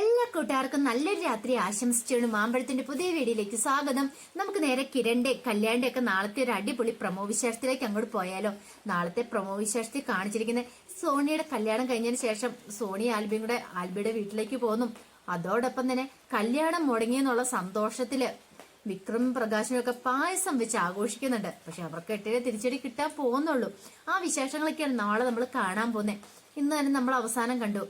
എല്ലാ കൂട്ടുകാർക്കും നല്ലൊരു രാത്രി ആശംസിച്ചുകൊണ്ട് മാമ്പഴത്തിന്റെ പുതിയ വീഡിയോയിലേക്ക് സ്വാഗതം. നമുക്ക് നേരെ കിരണ്ടെ കല്യാണിന്റെ ഒക്കെ നാളത്തെ ഒരു അടിപൊളി പ്രമോ വിശേഷത്തിലേക്ക് അങ്ങോട്ട് പോയാലോ. നാളത്തെ പ്രമോ വിശേഷത്തിൽ കാണിച്ചിരിക്കുന്ന സോണിയുടെ കല്യാണം കഴിഞ്ഞതിന് ശേഷം സോണി ആൽബിയും കൂടെ ആൽബിയുടെ വീട്ടിലേക്ക് പോന്നു അതോടൊപ്പം തന്നെ കല്യാണം മുടങ്ങിയെന്നുള്ള സന്തോഷത്തിൽ വിക്രം പ്രകാശനും ഒക്കെ പായസം വെച്ച് ആഘോഷിക്കുന്നുണ്ട്. പക്ഷെ അവർക്ക് എട്ടിലെ തിരിച്ചടി കിട്ടാൻ പോകുന്നുള്ളൂ. ആ വിശേഷങ്ങളൊക്കെയാണ് നാളെ നമ്മൾ കാണാൻ പോകുന്നത്. ഇന്ന് തന്നെ നമ്മൾ അവസാനം കണ്ടു.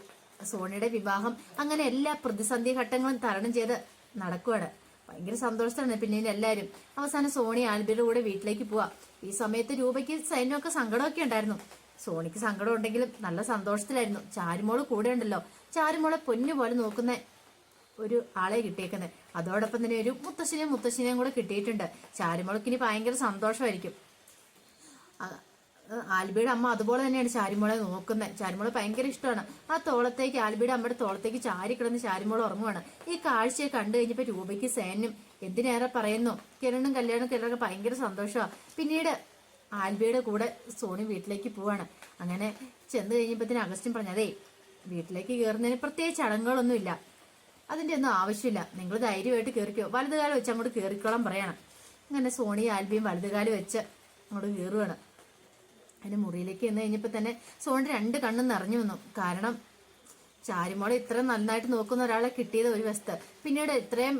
സോണിയുടെ വിവാഹം അങ്ങനെ എല്ലാ പ്രതിസന്ധി ഘട്ടങ്ങളും തരണം ചെയ്ത് നടക്കുവാണ്. ഭയങ്കര സന്തോഷത്തിലാണ് പിന്നെ എല്ലാവരും. അവസാനം സോണി ആൽബിയുടെ കൂടെ വീട്ടിലേക്ക് പോവാ. ഈ സമയത്ത് രൂപയ്ക്ക് സൈന്യമൊക്കെ സങ്കടമൊക്കെ ഉണ്ടായിരുന്നു. സോണിക്ക് സങ്കടം ഉണ്ടെങ്കിലും നല്ല സന്തോഷത്തിലായിരുന്നു. ചാരുമോൾ കൂടെ ഉണ്ടല്ലോ. ചാരുമോളെ പൊന്നു പോലെ നോക്കുന്ന ഒരു ആളെ കിട്ടിയേക്കുന്നത് അതോടൊപ്പം തന്നെ ഒരു മുത്തശ്ശനെയും മുത്തശ്ശനെയും കൂടെ കിട്ടിയിട്ടുണ്ട്. ചാരുമോൾക്ക് ഇനി ഭയങ്കര സന്തോഷമായിരിക്കും. ആൽബിയുടെ അമ്മ അതുപോലെ തന്നെയാണ് ചാരിമോളെ നോക്കുന്നത്. ചാരിമോളെ ഭയങ്കര ഇഷ്ടമാണ്. ആ തോളത്തേക്ക് ആൽബിയുടെ അമ്മയുടെ തോളത്തേക്ക് ചാരി കിടന്ന് ചാരിമോൾ ഉറങ്ങുവാണ്. ഈ കാഴ്ചയെ കണ്ടു കഴിഞ്ഞപ്പോൾ രൂപയ്ക്ക് സേനും എന്തിനേറെ പറയുന്നു? കിരണും കല്യാണം കിരണൊക്കെ ഭയങ്കര സന്തോഷമാണ്. പിന്നീട് ആൽബിയുടെ കൂടെ സോണി വീട്ടിലേക്ക് പോവാണ്. അങ്ങനെ ചെന്ന് കഴിഞ്ഞപ്പോഴത്തേന് അഗസ്റ്റിൻ പറഞ്ഞു അതേ വീട്ടിലേക്ക് കയറുന്നതിന് പ്രത്യേകിച്ച് ചടങ്ങുകളൊന്നുമില്ല അതിന്റെ ഒന്നും ആവശ്യമില്ല. നിങ്ങൾ ധൈര്യമായിട്ട് കയറിക്കോ വലതുകാലം വെച്ച് അങ്ങോട്ട് കയറിക്കോളാൻ പറയണം. അങ്ങനെ സോണി ആൽബിയും വലതുകാലം വെച്ച് അങ്ങോട്ട് കയറുവാണ് അതിന്റെ മുറിയിലേക്ക് ചെന്ന് കഴിഞ്ഞപ്പോൾ തന്നെ സോണിന്റെ രണ്ട് കണ്ണും നിറഞ്ഞു വന്നു കാരണം ചാരിമോളെ ഇത്രയും നന്നായിട്ട് നോക്കുന്ന ഒരാളെ കിട്ടിയത് ഒരു വശത്ത് പിന്നീട് ഇത്രയും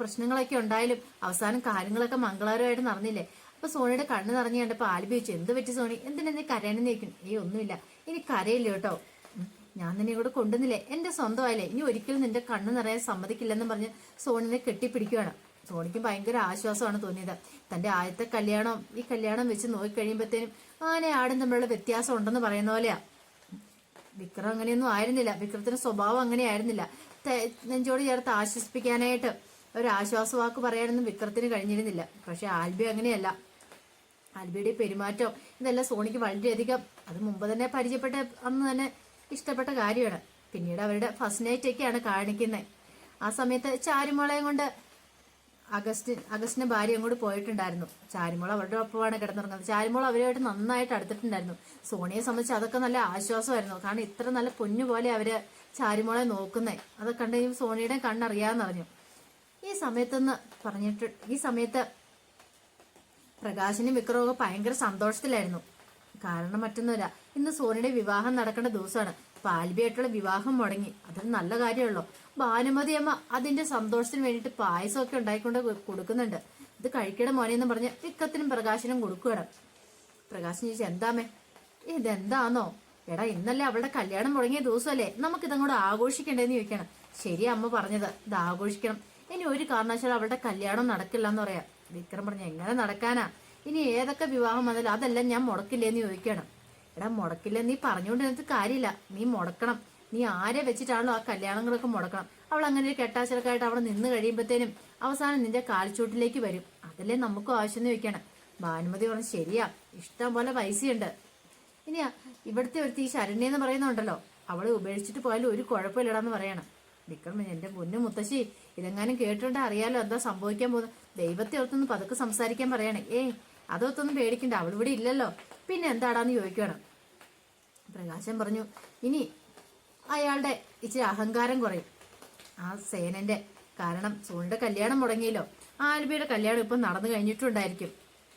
പ്രശ്നങ്ങളൊക്കെ ഉണ്ടായാലും അവസാനം കാര്യങ്ങളൊക്കെ മംഗളകരമായിട്ട് നടന്നില്ലേ? അപ്പൊ സോണിയുടെ കണ്ണ് നിറഞ്ഞു കണ്ടപ്പോ ആൽബി വെച്ചു എന്ത് പറ്റി സോണി? എന്തിനാ നീ കരയണെന്ന് ചോദിക്കും ഏയ് ഒന്നുമില്ല. ഇനി കരയില്ല കേട്ടോ? ഞാൻ നിന്നെ ഇവിടെ കൊണ്ടുവന്നില്ലേ? എന്റെ സ്വന്തമായില്ലേ? ഇനി ഒരിക്കലും നിന്റെ കണ്ണ് നിറയാൻ സമ്മതിക്കില്ലെന്ന് പറഞ്ഞ് സോണിനെ കെട്ടിപ്പിടിക്കുകയാണ്. സോണിക്ക് ഭയങ്കര ആശ്വാസമാണ് തോന്നിയത്. തന്റെ ആദ്യത്തെ കല്യാണം ഈ കല്യാണം വെച്ച് നോക്കിക്കഴിയുമ്പോഴത്തേനും ആനെ ആടും തമ്മിലുള്ള വ്യത്യാസം ഉണ്ടെന്ന് പറയുന്ന പോലെയാ. വിക്രം അങ്ങനെയൊന്നും ആയിരുന്നില്ല. വിക്രത്തിന്റെ സ്വഭാവം അങ്ങനെയായിരുന്നില്ല നെഞ്ചോട് ചേർത്ത് ആശ്വസിപ്പിക്കാനായിട്ട് ഒരു ആശ്വാസവാക്ക് പറയാനൊന്നും വിക്രത്തിന് കഴിഞ്ഞിരുന്നില്ല. പക്ഷെ ആൽബി അങ്ങനെയല്ല. ആൽബിയുടെ പെരുമാറ്റം ഇതെല്ലാം സോണിക്ക് വളരെയധികം അത് മുമ്പ് തന്നെ പരിചയപ്പെട്ട അന്ന് തന്നെ ഇഷ്ടപ്പെട്ട കാര്യമാണ്. പിന്നീട് അവരുടെ ഫസ്റ്റ് നൈറ്റ് ഒക്കെയാണ് കാണിക്കുന്നത്. ആ സമയത്ത് ചാരുമോളയും കൊണ്ട് അഗസ്റ്റിൻ അഗസ്റ്റിന്റെ ഭാര്യ അങ്ങോട്ട് പോയിട്ടുണ്ടായിരുന്നു. ചാരിമോൾ അവരുടെ ഒപ്പമാണ് കിടന്നുറങ്ങുന്നത്. ചാരിമോൾ അവരുമായിട്ട് നന്നായിട്ട് അടുത്തിട്ടുണ്ടായിരുന്നു. സോണിയെ സംബന്ധിച്ച് അതൊക്കെ നല്ല ആശ്വാസമായിരുന്നു. കാരണം ഇത്ര നല്ല പൊന്നു പോലെ അവർ ചാരിമോളെ നോക്കുന്നേ. അതൊക്കെ കണ്ട് സോണിയുടെ കണ്ണറിയാന്ന് പറഞ്ഞു ഈ സമയത്തൊന്ന് പറഞ്ഞിട്ട് ഈ സമയത്ത് പ്രകാശനും വിക്രമൊക്കെ ഭയങ്കര സന്തോഷത്തിലായിരുന്നു. കാരണം മറ്റൊന്നുമില്ല ഇന്ന് സോണിയുടെ വിവാഹം നടക്കേണ്ട ദിവസമാണ്. പാൽബിയായിട്ടുള്ള വിവാഹം മുടങ്ങി. അതൊരു നല്ല കാര്യമുള്ളൂ ഭാനുമതി അമ്മ അതിന്റെ സന്തോഷത്തിന് വേണ്ടിയിട്ട് പായസമൊക്കെ ഉണ്ടായിക്കൊണ്ട് കൊടുക്കുന്നുണ്ട്. ഇത് കഴിക്കണം മോനെ എന്ന് പറഞ്ഞ് ഇക്കത്തിനും പ്രകാശനും കൊടുക്കുകയാണ് പ്രകാശൻ ചോദിച്ചു എന്താമേ ഇതെന്താന്നോ? എടാ ഇന്നല്ലേ അവളുടെ കല്യാണം മുടങ്ങിയ ദിവസമല്ലേ? നമുക്കിതങ്ങോട്ട് ആഘോഷിക്കണ്ടേന്ന് ചോദിക്കണം. ശരി അമ്മ പറഞ്ഞത് ഇത് ആഘോഷിക്കണം. ഇനി ഒരു കാരണവശാലും അവളുടെ കല്യാണം നടക്കില്ല എന്ന് പറയാം. വിക്രം പറഞ്ഞു എങ്ങനെ നടക്കാനാ? ഇനി ഏതൊക്കെ വിവാഹം വന്നാലും അതെല്ലാം ഞാൻ മുടക്കില്ലേന്ന് ചോദിക്കണം. എടാ മുടക്കില്ല. നീ പറഞ്ഞുകൊണ്ടിരുന്നിട്ട് കാര്യമില്ല. നീ മുടക്കണം. നീ ആരെ വെച്ചിട്ടാണല്ലോ ആ കല്യാണങ്ങളൊക്കെ മുടക്കണം? അവൾ അങ്ങനെ ഒരു കെട്ടാച്ചിലക്കായിട്ട് അവിടെ നിന്ന് കഴിയുമ്പോഴത്തേനും അവസാനം നിന്റെ കാൽച്ചൂട്ടിലേക്ക് വരും. അതല്ലേ നമുക്കും ആവശ്യം ചോദിക്കണം. ഭാനുമതി പറഞ്ഞു ശരിയാ. ഇഷ്ടം പോലെ പൈസയുണ്ട്. ഇനിയാ ഇവിടുത്തെ ഒരുത്തി ഈ ശരണ്യ എന്ന് പറയുന്നുണ്ടല്ലോ. അവളെ ഉപേക്ഷിച്ചിട്ട് പോയാലും ഒരു കുഴപ്പമില്ലടാന്ന് പറയണം. വിക്രമൻ എന്റെ പൊന്നു മുത്തശ്ശി ഇതെങ്ങാനും കേട്ടിട്ടുണ്ട് അറിയാലോ എന്താ സംഭവിക്കാൻ പോകുന്നത്. ദൈവത്തെ ഓർത്തൊന്ന് പതുക്കെ സംസാരിക്കാൻ പറയണേ. ഏയ് അതൊത്തൊന്നും പേടിക്കണ്ട. അവൾ ഇവിടെ ഇല്ലല്ലോ. പിന്നെ എന്താടാന്ന് ചോദിക്കണം. പ്രകാശൻ പറഞ്ഞു ഇനി അയാളുടെ ഇച്ചിരി അഹങ്കാരം കുറയും. ആ സേനന്റെ കാരണം സൂണിന്റെ കല്യാണം മുടങ്ങിയല്ലോ. ആൽബിയുടെ കല്യാണം ഇപ്പം നടന്നു കഴിഞ്ഞിട്ടുണ്ടായിരിക്കും.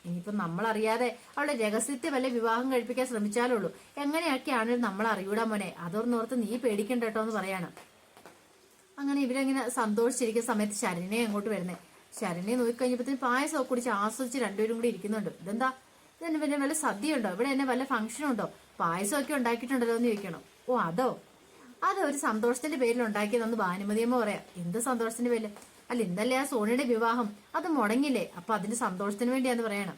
ഇനിയിപ്പം നമ്മളറിയാതെ അവളെ രഹസ്യത്തെ വല്ല വിവാഹം കഴിപ്പിക്കാൻ ശ്രമിച്ചാലുള്ളൂ. എങ്ങനെയൊക്കെയാണ് നമ്മൾ അറിയൂടാ മോനെ? അതോർന്നോർത്ത് നീ പേടിക്കണ്ട കേട്ടോ എന്ന് പറയാണ്. അങ്ങനെ ഇവരങ്ങനെ സന്തോഷിച്ചിരിക്കുന്ന സമയത്ത് ശരണ്യെ അങ്ങോട്ട് വരുന്നേ. ശരണ്യെ നോക്കിക്കഴിഞ്ഞപ്പോഴത്തേന് പായസമൊക്കെ കുടിച്ച് ആസ്വദിച്ച് രണ്ടുപേരും കൂടി ഇരിക്കുന്നുണ്ട്. ഇതെന്താ? ഇതെന്നെ പിന്നെ വല്ല സദ്യ ഉണ്ടോ ഇവിടെ എന്നെ വല്ല ഫംഗ്ഷൻ ഉണ്ടോ പായസമൊക്കെ ഉണ്ടാക്കിയിട്ടുണ്ടല്ലോ എന്ന് ചോദിക്കണം. ഓ അതോ? അത് ഒരു സന്തോഷത്തിന്റെ പേരിൽ ഉണ്ടാക്കിയതെന്ന് ഭാനുമതിയമ്മ പറയാം. എന്ത് സന്തോഷത്തിന്റെ പേരിൽ അല്ല ഇന്നല്ലേ ആ സോണിയുടെ വിവാഹം. അത് മുടങ്ങില്ലേ? അപ്പൊ അതിന്റെ സന്തോഷത്തിന് വേണ്ടിയാന്ന് പറയണം.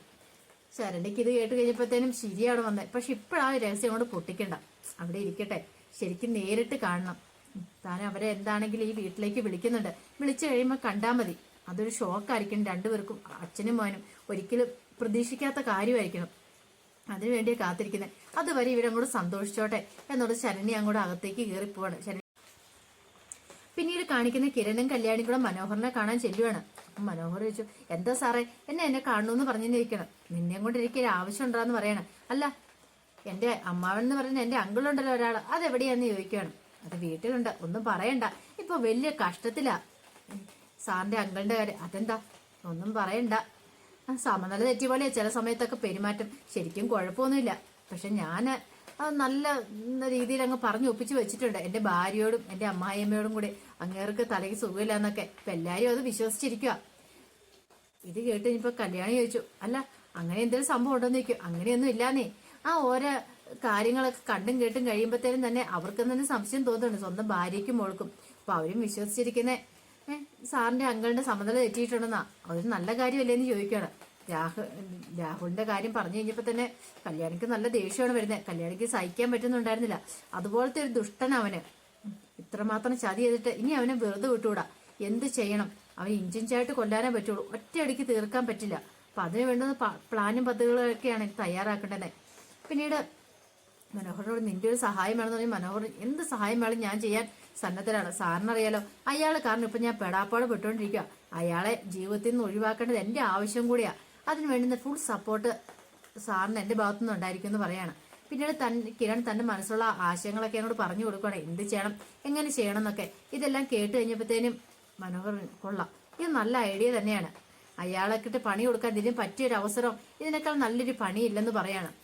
ശരണ്യക്ക് ഇത് കേട്ട് കഴിഞ്ഞപ്പോഴത്തേനും ശരിയാണ് വന്നത് പക്ഷെ ഇപ്പോഴാ രഹസ്യം കൊണ്ട് പൊട്ടിക്കണ്ട. അവിടെ ഇരിക്കട്ടെ. ശരിക്കും നേരിട്ട് കാണണം. താൻ അവരെ എന്താണെങ്കിലും ഈ വീട്ടിലേക്ക് വിളിക്കുന്നുണ്ട്. വിളിച്ചു കഴിയുമ്പോൾ കണ്ടാൽ മതി. അതൊരു ഷോക്കായിരിക്കും രണ്ടുപേർക്കും അച്ഛനും മോനും. ഒരിക്കലും പ്രതീക്ഷിക്കാത്ത കാര്യമായിരിക്കണം. അതിനുവേണ്ടി കാത്തിരിക്കുന്നത് അതുവരെ ഇവരങ്ങോട്ട് സന്തോഷിച്ചോട്ടെ എന്നോട് ശരണി അങ്ങോട്ട് അകത്തേക്ക് കയറിപ്പോവാണ് ശരണി പിന്നീട് കാണിക്കുന്ന കിരണും കല്യാണി കൂടെ മനോഹറിനെ കാണാൻ ചെല്ലുവാണ്. മനോഹർ ചോദിച്ചു എന്താ സാറേ എന്നെ എന്നെ കാണണമെന്ന് പറഞ്ഞിരിക്കണം. നിന്നെ കൊണ്ട് എനിക്ക് ആവശ്യം ഉണ്ടാന്ന് പറയണം. അല്ല എന്റെ അമ്മാവൻ എന്ന് പറയുന്ന എന്റെ അങ്കിളുണ്ടല്ലോ ഒരാൾ അതെവിടെയാന്ന് ചോദിക്കുകയാണ്. അത് വീട്ടിലുണ്ട്. ഒന്നും പറയണ്ട. ഇപ്പൊ വലിയ കഷ്ടത്തിലാ. സാറിന്റെ അങ്കിളിന്റെ കാര്യം. അതെന്താ? ഒന്നും പറയണ്ട. സമനില തെറ്റിയ പോലെ ചില സമയത്തൊക്കെ പെരുമാറ്റം. ശരിക്കും കുഴപ്പമൊന്നുമില്ല. പക്ഷെ ഞാൻ നല്ല രീതിയിൽ അങ്ങ് പറഞ്ഞു ഒപ്പിച്ച് വെച്ചിട്ടുണ്ട്. എന്റെ ഭാര്യയോടും എന്റെ അമ്മായിയമ്മയോടും കൂടി. അങ്ങേർക്ക് തലയ്ക്ക് സുഖമില്ല എന്നൊക്കെ. ഇപ്പൊ എല്ലാരും അത് വിശ്വസിച്ചിരിക്കുക ഇത് കേട്ട് ഇനിയിപ്പോൾ കല്യാണം ചോദിച്ചു. അല്ല അങ്ങനെ എന്തെങ്കിലും സംഭവം ഉണ്ടോന്ന് ചോദിക്കും. അങ്ങനെയൊന്നും ഇല്ലാന്നേ. ആ ഓരോ കാര്യങ്ങളൊക്കെ കണ്ടും കേട്ടും കഴിയുമ്പോഴത്തേനും തന്നെ അവർക്ക് തന്നെ സംശയം തോന്നുന്നുണ്ട്. സ്വന്തം ഭാര്യയ്ക്കും മോൾക്കും. അപ്പൊ അവരും വിശ്വസിച്ചിരിക്കുന്നേ. സാറിന്റെ അങ്കിളിന്റെ സമ്മതം തെറ്റിയിട്ടുണ്ടെന്നാ. അതൊരു നല്ല കാര്യമല്ലേന്ന് ചോദിക്കുകയാണ്. രാഹു രാഹുലിന്റെ കാര്യം പറഞ്ഞു കഴിഞ്ഞപ്പോ തന്നെ കല്യാണിക്ക് നല്ല ദേഷ്യമാണ് വരുന്നത് കല്യാണിക്ക് സഹിക്കാൻ പറ്റുന്നുണ്ടായിരുന്നില്ല. അതുപോലത്തെ ഒരു ദുഷ്ടൻ അവന്. ഇത്രമാത്രം ചതി ചെയ്തിട്ട് ഇനി അവനെ വെറുതെ വിട്ടുകൂടാ? എന്ത് ചെയ്യണം? അവൻ ഇഞ്ചിഞ്ചായിട്ട് കൊല്ലാനേ പറ്റുള്ളൂ. ഒറ്റയടിക്ക് തീർക്കാൻ പറ്റില്ല. അപ്പൊ അതിന് വേണ്ടുന്ന പ്ലാനും പദ്ധതികളൊക്കെയാണ് തയ്യാറാക്കേണ്ടത്. പിന്നീട് മനോഹറിനോട് നിന്റെ ഒരു സഹായം വേണമെന്ന് പറഞ്ഞാൽ മനോഹർ എന്ത് സഹായം വേണം ഞാൻ ചെയ്യാൻ സന്നദ്ധരാണ് സാറിനറിയാലോ അയാൾ കാരണം ഇപ്പൊ ഞാൻ പെടാപ്പാട് പെട്ടുകൊണ്ടിരിക്കുക അയാളെ ജീവിതത്തിൽ നിന്ന് ഒഴിവാക്കേണ്ടത് എന്റെ ആവശ്യം കൂടിയാ. അതിന് വേണ്ടുന്ന ഫുൾ സപ്പോർട്ട് സാറിന് എന്റെ ഭാഗത്തുനിന്ന് ഉണ്ടായിരിക്കും എന്ന് പറയാണ്. പിന്നീട് തൻ കിരൺ തന്റെ മനസ്സിലുള്ള ആശയങ്ങളൊക്കെ എന്നോട് പറഞ്ഞു കൊടുക്കുകയാണ് എന്ത് ചെയ്യണം എങ്ങനെ ചെയ്യണം എന്നൊക്കെ. ഇതെല്ലാം കേട്ട് കഴിഞ്ഞപ്പോഴത്തേനും മനോഹർ കൊള്ളാം. ഇത് നല്ല ഐഡിയ തന്നെയാണ്. അയാളെ കിട്ട് പണി കൊടുക്കാൻ ഇതിന് പറ്റിയൊരു അവസരം ഇതിനേക്കാൾ നല്ലൊരു പണിയില്ലെന്ന് പറയാണ്.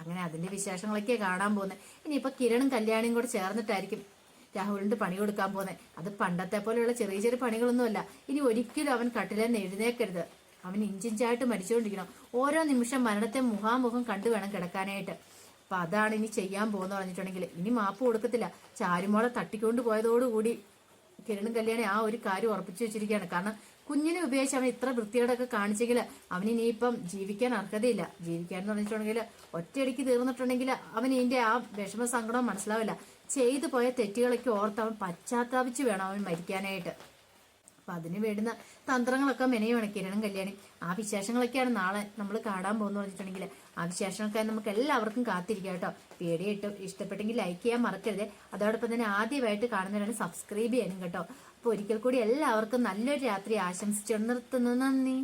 അങ്ങനെ അതിന്റെ വിശേഷങ്ങളൊക്കെ കാണാൻ പോകുന്നത് ഇനിയിപ്പോ കിരണും കല്യാണിയും കൂടെ ചേർന്നിട്ടായിരിക്കും രാഹുലിന്റെ പണി കൊടുക്കാൻ പോകുന്നത് അത് പണ്ടത്തെ പോലെയുള്ള ചെറിയ ചെറിയ പണികളൊന്നുമല്ല. ഇനി ഒരിക്കലും അവൻ കട്ടിലെന്ന് എഴുന്നേക്കരുത്. അവൻ ഇഞ്ചിഞ്ചായിട്ട് മരിച്ചുകൊണ്ടിരിക്കണം. ഓരോ നിമിഷം മരണത്തെ മുഖാമുഖം കണ്ടു വേണം കിടക്കാനായിട്ട്. അപ്പൊ അതാണ് ഇനി ചെയ്യാൻ പോകുന്ന പറഞ്ഞിട്ടുണ്ടെങ്കിൽ ഇനി മാപ്പ് കൊടുക്കത്തില്ല. ചാരുമോളെ തട്ടിക്കൊണ്ട് പോയതോടുകൂടി കിരണും കല്യാണി ആ ഒരു കാര്യം ഉറപ്പിച്ചു വെച്ചിരിക്കുകയാണ്. കാരണം കുഞ്ഞിനെ ഉപയോഗിച്ച് അവൻ ഇത്ര വൃത്തിയോടൊക്കെ കാണിച്ചെങ്കിൽ അവന് ഇനിയിപ്പം ജീവിക്കാൻ അർഹതയില്ല. ജീവിക്കാൻ പറഞ്ഞിട്ടുണ്ടെങ്കിൽ ഒറ്റയടിക്ക് തീർന്നിട്ടുണ്ടെങ്കിൽ അവൻ ഇതിന്റെ ആ വിഷമ സങ്കടം മനസ്സിലാവില്ല. ചെയ്തു പോയ തെറ്റുകളൊക്കെ ഓർത്ത് അവൻ പശ്ചാത്താപിച്ച് വേണം അവൻ മരിക്കാനായിട്ട്. അപ്പൊ അതിന് വേണ്ടുന്ന തന്ത്രങ്ങളൊക്കെ മെനയുമാണ് കിരണം കല്യാണി. ആ വിശേഷങ്ങളൊക്കെയാണ് നാളെ നമ്മൾ കാണാൻ പോകുന്ന പറഞ്ഞിട്ടുണ്ടെങ്കിൽ ആ വിശേഷങ്ങൾക്കായി നമുക്ക് എല്ലാവർക്കും കാത്തിരിക്കാം കേട്ടോ. പേടിയിട്ട് ഇഷ്ടപ്പെട്ടെങ്കിൽ ലൈക്ക് ചെയ്യാൻ മറക്കരുത്. അതോടൊപ്പം തന്നെ ആദ്യമായിട്ട് കാണുന്നവരാണ് സബ്സ്ക്രൈബ് ചെയ്യാനും കേട്ടോ. അപ്പൊ ഒരിക്കൽ കൂടി എല്ലാവർക്കും നല്ലൊരു രാത്രി ആശംസിച്ചു നിർത്തുന്നു. നന്ദി.